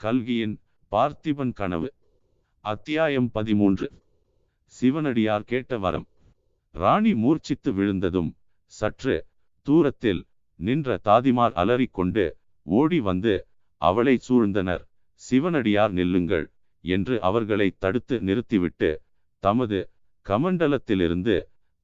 கல்கியின் பார்த்திபன் கனவு அத்தியாயம் பதிமூன்று. சிவனடியார் கேட்ட வரம். ராணி மூர்ச்சித்து விழுந்ததும் சற்று தூரத்தில் நின்ற தாதிமார் அலறிக்கொண்டு ஓடி வந்து அவளை சூழ்ந்தனர் சிவனடியார் நில்லுங்கள் என்று அவர்களை தடுத்து நிறுத்திவிட்டு தமது கமண்டலத்திலிருந்து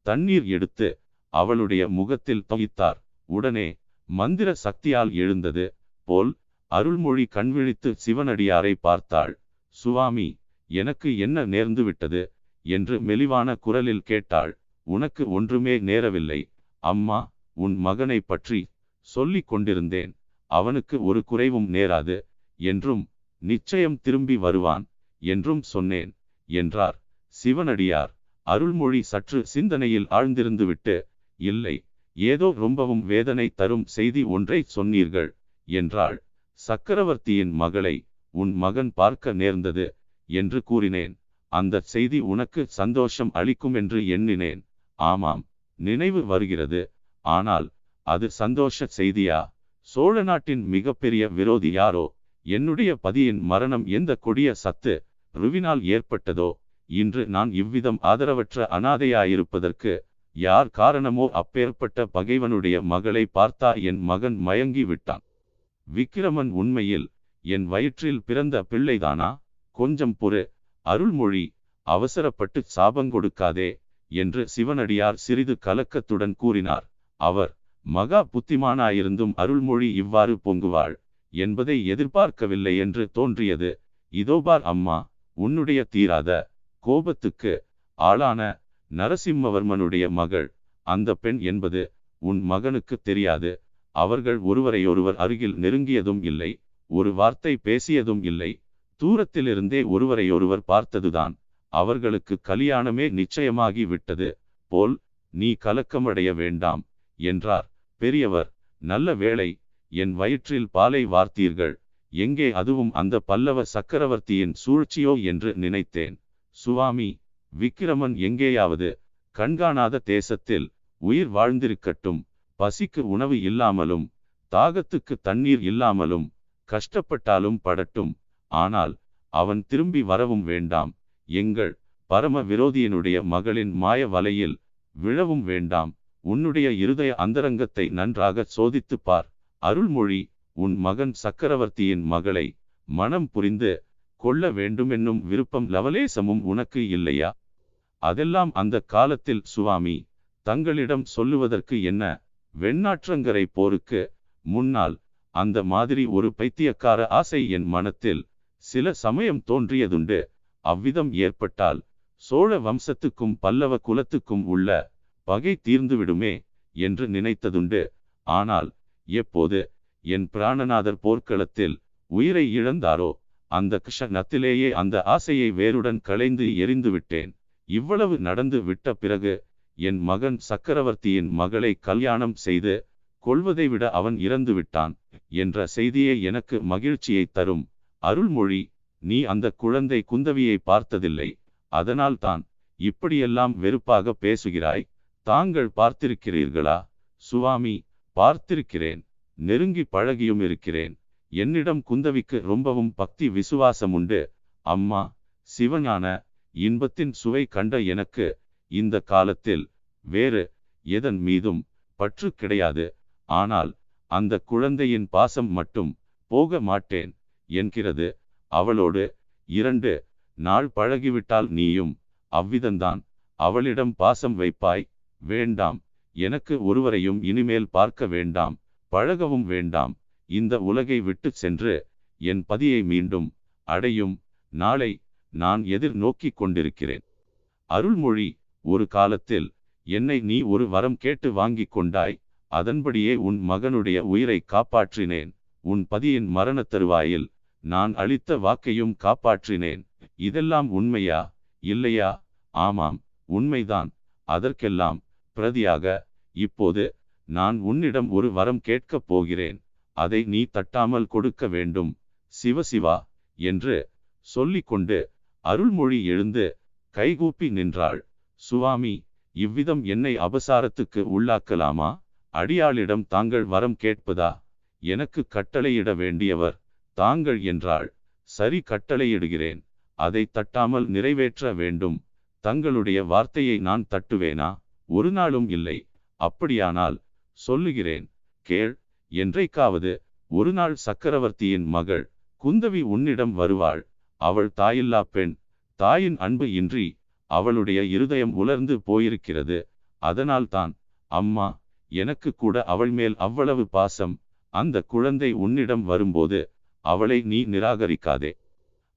தண்ணீர் எடுத்து அவளுடைய முகத்தில் தொகித்தார். உடனே மந்திர சக்தியால் எழுந்தது போல் அருள்மொழி கண்விழித்து சிவனடியாரை பார்த்தாள். சுவாமி எனக்கு என்ன நேர்ந்து விட்டது என்று மெலிவான குரலில் கேட்டாள். உனக்கு ஒன்றுமே நேரவில்லை. அம்மா உன் மகனை பற்றி சொல்லிக் கொண்டிருந்தேன். அவனுக்கு ஒரு குறைவும் நேராது. என்றும் நிச்சயம் திரும்பி வருவான் என்றும் சொன்னேன் என்றார் சிவனடியார். அருள்மொழி சற்று சிந்தனையில் ஆழ்ந்திருந்துவிட்டு இல்லை ஏதோ ரொம்பவும் வேதனை தரும் செய்தி ஒன்றை சொன்னீர்கள் என்றாள். சக்கரவர்த்தியின் மகளை உன் மகன் பார்க்க நேர்ந்தது என்று கூறினேன். அந்த செய்தி உனக்கு சந்தோஷம் அளிக்கும் என்று எண்ணினேன். ஆமாம் நினைவு வருகிறது. ஆனால் அது சந்தோஷ செய்தியா? சோழ நாட்டின் மிகப்பெரிய விரோதி யாரோ? என்னுடைய பதியின் மரணம் எந்த கொடிய சத்து ருவினால் ஏற்பட்டதோ? இன்று நான் இவ்விதம் ஆதரவற்ற அனாதையாயிருப்பதற்கு யார் காரணமோ அப்பேற்பட்ட பகைவனுடைய மகளை பார்த்தா என் மகன் மயங்கி விட்டான். விக்கிரமன் உண்மையில் என் வயிற்றில் பிறந்த பிள்ளைதானா? கொஞ்சம் பொறு அருள்மொழி அவசரப்பட்டு சாபங்கொடுக்காதே என்று சிவனடியார் சிறிது கலக்கத்துடன் கூறினார். அவர் மகா புத்திமானாயிருந்தும் அருள்மொழி இவ்வாறு பொங்குவாள் என்பதை எதிர்பார்க்கவில்லை என்று தோன்றியது. இதோபார் அம்மா உன்னுடைய தீராத கோபத்துக்கு ஆளான நரசிம்மவர்மனுடைய மகள் அந்த பெண் என்பது உன் மகனுக்கு தெரியாது. அவர்கள் ஒருவரையொருவர் அருகில் நெருங்கியதும் இல்லை ஒரு வார்த்தை பேசியதும் இல்லை. தூரத்திலிருந்தே ஒருவரையொருவர் பார்த்ததுதான் அவர்களுக்கு கல்யாணமே நிச்சயமாகி விட்டது. போல் நீ கலக்கமடைய வேண்டாம் என்றார். பெரியவர் நல்ல வேளை என் வயிற்றில் பாலை வார்த்தீர்கள் எங்கே அதுவும் அந்த பல்லவ சக்கரவர்த்தியின் சூழ்ச்சியோ என்று நினைத்தேன். சுவாமி விக்கிரமன் எங்கேயாவது கண்காணாத தேசத்தில் உயிர் வாழ்ந்திருக்கட்டும். பசிக்கு உணவு இல்லாமலும் தாகத்துக்கு தண்ணீர் இல்லாமலும் கஷ்டப்பட்டாலும் படட்டும். ஆனால் அவன் திரும்பி வரவும் வேண்டாம். எங்கள் பரம விரோதியினுடைய மகளின் மாய வலையில் விழவும் வேண்டாம். உன்னுடைய இருதய அந்தரங்கத்தை நன்றாக சோதித்துப் பார். அருள்மொழி உன் மகன் சக்கரவர்த்தியின் மகளை மனம் புரிந்து கொள்ள வேண்டுமென்னும் விருப்பம் லவலேசமும் உனக்கு இல்லையா? அதெல்லாம் அந்த காலத்தில் சுவாமி தங்களிடம் சொல்லுவதற்கு என்ன? வெண்ணாற்றங்கரை போருக்கு முன்னால் அந்த மாதிரி ஒரு பைத்தியக்கார ஆசை என் மனத்தில் சில சமயம் தோன்றியதுண்டு. அவ்விதம் ஏற்பட்டால் சோழ வம்சத்துக்கும் பல்லவ குலத்துக்கும் உள்ள பகை தீர்ந்துவிடுமே என்று நினைத்ததுண்டு. ஆனால் எப்போது என் பிராணநாதர் போர்க்களத்தில் உயிரை இழந்தாரோ? அந்த கிஷணத்திலேயே அந்த ஆசையை வேருடன் களைந்து எரிந்துவிட்டேன் இவ்வளவு நடந்து விட்ட பிறகு என் மகன் சக்கரவர்த்தியின் மகளை கல்யாணம் செய்து கொள்வதை விட அவன் இறந்து விட்டான் என்ற செய்தியே எனக்கு மகிழ்ச்சியை தரும். அருள்மொழி நீ அந்த குழந்தை குந்தவியை பார்த்ததில்லை. அதனால் தான் இப்படியெல்லாம் வெறுப்பாக பேசுகிறாய். தாங்கள் பார்த்திருக்கிறீர்களா? சுவாமி பார்த்திருக்கிறேன். நெருங்கி பழகியும் இருக்கிறேன். என்னிடம் குந்தவிக்கு ரொம்பவும் பக்தி விசுவாசம் உண்டு அம்மா சிவஞான இன்பத்தின் சுவை கண்ட எனக்கு இந்த காலத்தில் வேறு எதன் மீதும் பற்று கிடையாது. ஆனால் அந்த குழந்தையின் பாசம் மட்டும் போக மாட்டேன் என்கிறது. அவளோடு இரண்டு நாள் பழகிவிட்டால் நீயும் அவ்விதந்தான் அவளிடம் பாசம் வைப்பாய் வேண்டாம். எனக்கு ஒருவரையும் இனிமேல் பார்க்க வேண்டாம். பழகவும் வேண்டாம். இந்த உலகை விட்டு சென்று என் பதியை மீண்டும் அடையும் நாளை நான் எதிர் நோக்கிக் கொண்டிருக்கிறேன். அருள்மொழி ஒரு காலத்தில் என்னை நீ ஒரு வரம் கேட்டு வாங்கிக் கொண்டாய் அதன்படியே உன் மகனுடைய உயிரை காப்பாற்றினேன் உன் பதியின் மரணத் தருவாயில் நான் அளித்த வாக்கையும் காப்பாற்றினேன். இதெல்லாம் உண்மையா இல்லையா? ஆமாம் உண்மைதான். அதற்கெல்லாம் பிரதியாக இப்போது நான் உன்னிடம் ஒரு வரம் கேட்கப் போகிறேன். அதை நீ தட்டாமல் கொடுக்க வேண்டும். சிவசிவா என்று சொல்லிக்கொண்டு அருள்மொழி எழுந்து கைகூப்பி நின்றாள். சுவாமி இவ்விதம் என்னை அபசாரத்துக்கு உள்ளாக்கலாமா? அடியாளிடம் தாங்கள் வரம் கேட்பதா? எனக்கு கட்டளையிட வேண்டியவர் தாங்கள் என்றாள். சரி கட்டளையிடுகிறேன். அதை தட்டாமல் நிறைவேற்ற வேண்டும். தங்களுடைய வார்த்தையை நான் தட்டுவேனா? ஒரு நாளும் இல்லை. அப்படியானால் சொல்லுகிறேன். கேள் என்றைக்காவது ஒரு நாள் சக்கரவர்த்தியின் மகள் குந்தவி உன்னிடம் வருவாள். அவள் தாயில்லா பெண். தாயின் அன்பு இன்றி அவளுடைய இருதயம் உலர்ந்து போயிருக்கிறது. அதனால்தான் அம்மா எனக்கு கூட அவள் மேல் அவ்வளவு பாசம். அந்த குழந்தை உன்னிடம் வரும்போது அவளை நீ நிராகரிக்காதே.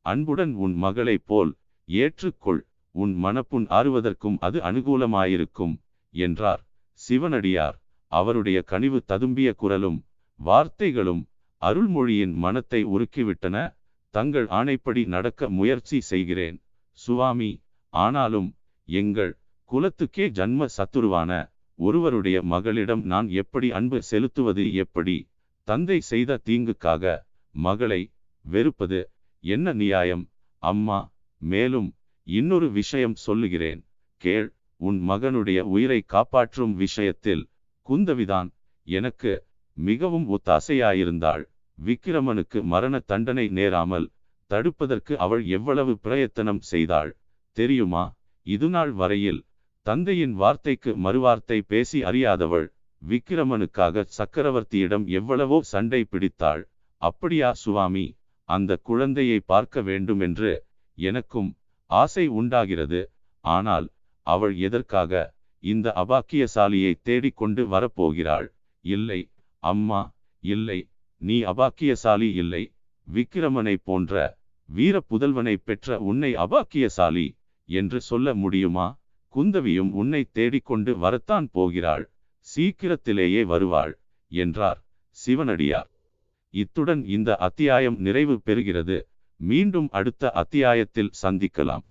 அன்புடன் உன் மகளைப் போல் ஏற்றுக்கொள். உன் மனப்புண் ஆறுவதற்கும் அது அனுகூலமாயிருக்கும் என்றார் சிவனடியார். அவருடைய கனிவு ததும்பிய குரலும் வார்த்தைகளும் அருள்மொழியின் மனத்தை உருக்கிவிட்டன. தங்கள் ஆணைப்படி நடக்க முயற்சி செய்கிறேன். சுவாமி ஆனாலும் எங்கள் குலத்துக்கே ஜன்ம சத்துருவான ஒருவருடைய மகளிடம் நான் எப்படி அன்பு செலுத்துவது? எப்படி தந்தை செய்த தீங்குக்காக மகளை வெறுப்பது? என்ன நியாயம்? அம்மா மேலும் இன்னொரு விஷயம் சொல்லுகிறேன். கேள் உன் மகனுடைய உயிரை காப்பாற்றும் விஷயத்தில் குந்தவிதான் எனக்கு மிகவும் ஒத்தாசையாயிருந்தாள். விக்கிரமனுக்கு மரண தண்டனை நேராமல் தடுப்பதற்கு அவள் எவ்வளவு பிரயத்தனம் செய்தாள் தெரியுமா? இதுநாள் வரையில் தந்தையின் வார்த்தைக்கு மறுவார்த்தை பேசி அறியாதவள் விக்கிரமனுக்காக சக்கரவர்த்தியிடம் எவ்வளவோ சண்டை பிடித்தாள். அப்படியா சுவாமி அந்த குழந்தையை பார்க்க வேண்டும் என்று எனக்கும் ஆசை உண்டாகிறது. ஆனால் அவள் எதற்காக இந்த அபாக்கியசாலியை தேடிக்கொண்டு வரப்போகிறாள். இல்லை அம்மா இல்லை நீ அபாக்கியசாலி இல்லை. விக்கிரமனை போன்ற வீர புதல்வனை பெற்ற உன்னை அபாக்கியசாலி என்று சொல்ல முடியுமா? குந்தவியும் உன்னை தேடிக்கொண்டு வரத்தான் போகிறாள். சீக்கிரத்திலேயே வருவாள் என்றார் சிவனடியார். இத்துடன் இந்த அத்தியாயம் நிறைவு பெறுகிறது. மீண்டும் அடுத்த அத்தியாயத்தில் சந்திக்கலாம்.